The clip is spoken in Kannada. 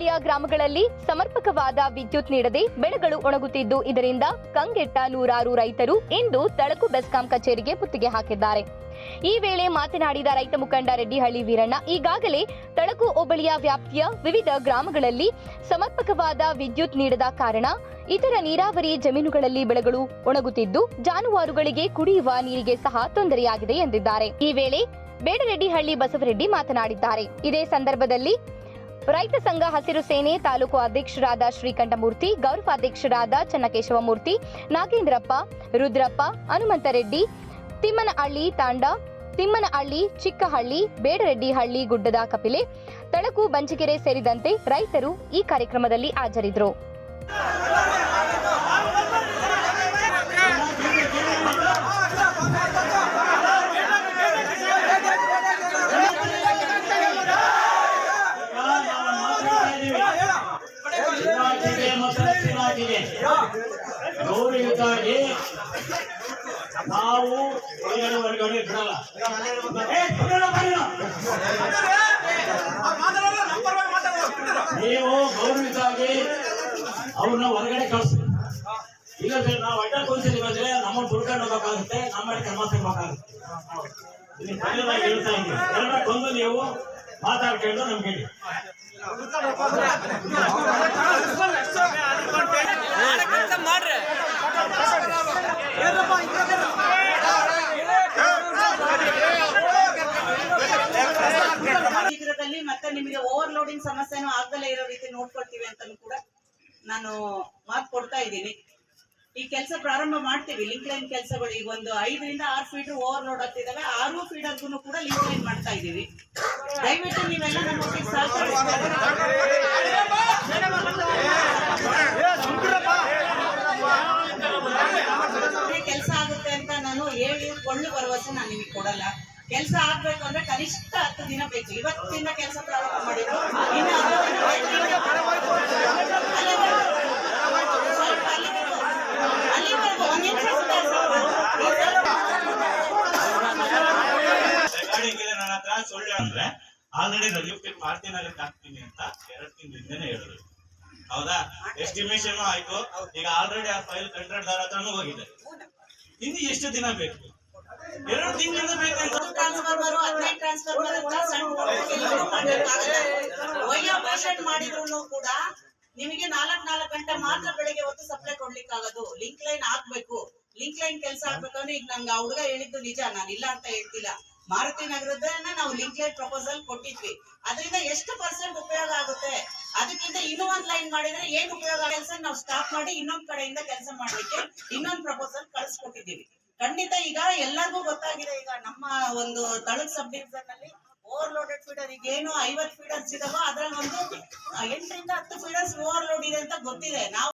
ಹೋಬಳಿಯ ಗ್ರಾಮಗಳಲ್ಲಿ ಸಮರ್ಪಕವಾದ ವಿದ್ಯುತ್ ನೀಡದೆ ಬೆಳೆಗಳು ಒಣಗುತ್ತಿದ್ದು, ಇದರಿಂದ ಕಂಗೆಟ್ಟ ನೂರಾರು ರೈತರು ಇಂದು ತಳಕು ಬೆಸ್ಕಾಂ ಕಚೇರಿಗೆ ಮುತ್ತಿಗೆ ಹಾಕಿದ್ದಾರೆ. ಈ ವೇಳೆ ಮಾತನಾಡಿದ ರೈತ ಮುಖಂಡ ರೆಡ್ಡಿಹಳ್ಳಿ ವೀರಣ್ಣ, ಈಗಾಗಲೇ ತಳಕು ಹೋಬಳಿಯ ವ್ಯಾಪ್ತಿಯ ವಿವಿಧ ಗ್ರಾಮಗಳಲ್ಲಿ ಸಮರ್ಪಕವಾದ ವಿದ್ಯುತ್ ನೀಡದ ಕಾರಣ ಇತರ ನೀರಾವರಿ ಜಮೀನುಗಳಲ್ಲಿ ಬೆಳೆಗಳು ಒಣಗುತ್ತಿದ್ದು, ಜಾನುವಾರುಗಳಿಗೆ ಕುಡಿಯುವ ನೀರಿಗೆ ಸಹ ತೊಂದರೆಯಾಗಿದೆ ಎಂದಿದ್ದಾರೆ. ಈ ವೇಳೆ ಬೇಡರೆಡ್ಡಿಹಳ್ಳಿ ಬಸವರೆಡ್ಡಿ ಮಾತನಾಡಿದ್ದಾರೆ. ಇದೇ ಸಂದರ್ಭದಲ್ಲಿ ರೈತ ಸಂಘ ಹಸಿರು ಸೇನೆ ತಾಲೂಕು ಅಧ್ಯಕ್ಷರಾದ ಶ್ರೀಕಂಠಮೂರ್ತಿ ಗೌರವಾಧ್ಯಕ್ಷರಾದ ಚನ್ನಕೇಶವಮೂರ್ತಿ, ನಾಗೇಂದ್ರಪ್ಪ, ರುದ್ರಪ್ಪ, ಹನುಮಂತರೆಡ್ಡಿ, ತಿಮ್ಮನಹಳ್ಳಿ ತಾಂಡ, ತಿಮ್ಮನಹಳ್ಳಿ, ಚಿಕ್ಕಹಳ್ಳಿ, ಬೇಡರೆಡ್ಡಿಹಳ್ಳಿ, ಗುಡ್ಡದ ಕಪಿಲೆ, ತಳಕು ಬಂಚಿಕೆರೆ ಸೇರಿದಂತೆ ರೈತರು ಈ ಕಾರ್ಯಕ್ರಮದಲ್ಲಿ ಹಾಜರಿದ್ದರು. ಗೌರವಯುತವಾಗಿ ನಾವು ಹೊರಗಡೆ ಹೊರಗಡೆ ಬಿಡಲ್ಲ. ನೀವು ಗೌರವಿತವಾಗಿ ಅವ್ರನ್ನ ಹೊರಗಡೆ ಕಳಿಸಿ. ಇಲ್ಲ ಸರ್ ನಾವು ಅಡ್ಡ ಕೂರಿಸಿದ್ವಿ ಬಂದ್ರೆ ನಮ್ಮನ್ನು ದುಡ್ಕೊಂಡು ಹೋಗಬೇಕಾಗುತ್ತೆ, ನಮ್ಮ ಕ್ರಮ ತಗೋಬೇಕಾಗುತ್ತೆ. ಹೇಳ್ತಾ ಇದ್ದೀವಿ ಎಲ್ಲ ಬಂದು ನೀವು ಮಾತಾಡ್ಕೊಂಡು ನಮ್ಗೆ ಹೇಳಿ. ಮತ್ತೆ ನಿಮಗೆ ಓವರ್ಲೋಡಿಂಗ್ ಸಮಸ್ಯೆನೂ ಆಗದಲ್ಲೇ ಇರೋ ರೀತಿ ನೋಡ್ಕೊಳ್ತೀವಿ ಅಂತಲೂ ಕೂಡ ನಾನು ಮಾತು ಕೊಡ್ತಾ ಇದ್ದೀನಿ. ಈ ಕೆಲಸ ಪ್ರಾರಂಭ ಮಾಡ್ತೀವಿ. ಲಿಂಕ್ ಲೈನ್ ಕೆಲಸಗಳು ಈಗ ಒಂದು ಐದರಿಂದ ಆರು ಫೀಟ್ ಓವರ್ಲೋಡ್ ಆಗ್ತಿದ್ದಾವೆ. ಆರು ಫೀಡರ್ಗೂ ಕೂಡ ಲಿಂಕ್ ಲೈನ್ ಮಾಡ್ತಾ ಇದ್ದೀವಿ. ದಯವಿಟ್ಟು ನೀವೆಲ್ಲ ನಮ್ಮ ಸಹಕಾರ ಕೆಲಸ ಆಗುತ್ತೆ ಅಂತ ನಾನು ಹೇಳಿ ಕೊಳ್ಳು ಭರವಸೆ ನಾನು ನಿಮಗೆ ಕೊಡಲ್ಲ. ಕೆಲಸ ಆಗ್ಬೇಕು ಅಂದ್ರೆ ಕನಿಷ್ಠ ಹತ್ತು ದಿನ ಬೇಕು. ಇವತ್ತಿಂದ ಕೆಲಸ ಪ್ರಾರಂಭ ಮಾಡಿದ್ರು. ನನ್ನ ಹತ್ರ ಸುಳ್ಳು ಅಂದ್ರೆ ಆಲ್ರೆಡಿ ರಿಲಿಫ್ಟಿಂಗ್ ಮಾಡ್ತೀನಿ ಹಾಕ್ತೀನಿ ಅಂತ ಎರಡು ತಿಂಗಳಿಂದನೇ ಹೇಳಿದ್ರು ಹೌದಾ ಎಸ್ಟಿಮೇಶನ್ ಆಯ್ತು ಈಗ ಆಲ್ರೆಡಿ ಆ ಫೈಲ್ ಕಂಟ್ರಾಕ್ಟರ್ ಹತ್ರನೂ ಹೋಗಿದೆ ಇನ್ನು ಎಷ್ಟು ದಿನ ಬೇಕು ಎರಡು ತಿಂಗಳಿಂದ ಬೇಕಂತ ಟ್ರಾನ್ಸ್ಫಾರ್ಮರ್ ಹದಿನೈದು ಟ್ರಾನ್ಸ್ಫಾರ್ಮರ್ ಅಂತ ಸಣ್ಣ ಎಲ್ಲರೂ ಮಾಡಿದ್ರು ಕೂಡ ನಿಮಗೆ ನಾಲ್ಕ್ ನಾಲ್ಕು ಗಂಟೆ ಮಾತ್ರ ಬೆಳಿಗ್ಗೆ ಹೊತ್ತು ಸಪ್ಲೈ ಕೊಡ್ಲಿಕ್ಕಾಗದು. ಲಿಂಕ್ ಲೈನ್ ಹಾಕ್ಬೇಕು. ಲಿಂಕ್ ಲೈನ್ ಕೆಲಸ ಆಗ್ಬೇಕಂದ್ರೆ ಈಗ ನಂಗೆ ಆ ಹುಡುಗ ಹೇಳಿದ್ದು ನಿಜ ನಾನು ಇಲ್ಲ ಅಂತ ಹೇಳ್ತಿಲ್ಲ. ಮಾರುತಿ ನಗರದನ್ನ ನಾವು ಲಿಂಕ್ ಲೈನ್ ಪ್ರಪೋಸಲ್ ಕೊಟ್ಟಿದ್ವಿ. ಅದರಿಂದ ಎಷ್ಟು ಪರ್ಸೆಂಟ್ ಉಪಯೋಗ ಆಗುತ್ತೆ? ಅದಕ್ಕಿಂತ ಇನ್ನೂ ಒಂದ್ ಲೈನ್ ಮಾಡಿದ್ರೆ ಏನ್ ಉಪಯೋಗ ಕೆಲಸ ನಾವು ಸ್ಟಾಪ್ ಮಾಡಿ ಇನ್ನೊಂದ್ ಕಡೆಯಿಂದ ಕೆಲಸ ಮಾಡ್ಲಿಕ್ಕೆ ಇನ್ನೊಂದ್ ಪ್ರಪೋಸಲ್ ಕಳಿಸ್ಕೊಟ್ಟಿದ್ದೀವಿ. ಖಂಡಿತ ಈಗ ಎಲ್ಲರಿಗೂ ಗೊತ್ತಾಗಿದೆ, ಈಗ ನಮ್ಮ ಒಂದು Talak sub division overloaded feeder ಈಗ ಏನು ಐವತ್ತು ಫೀಡರ್ಸ್ ಇದಾವೋ ಅದ್ರಲ್ಲಿ ಒಂದು ಎಂಟರಿಂದ ಹತ್ತು ಫೀಡರ್ಸ್ ಓವರ್ಲೋಡ್ ಇದೆ ಅಂತ ಗೊತ್ತಿದೆ. ನಾವು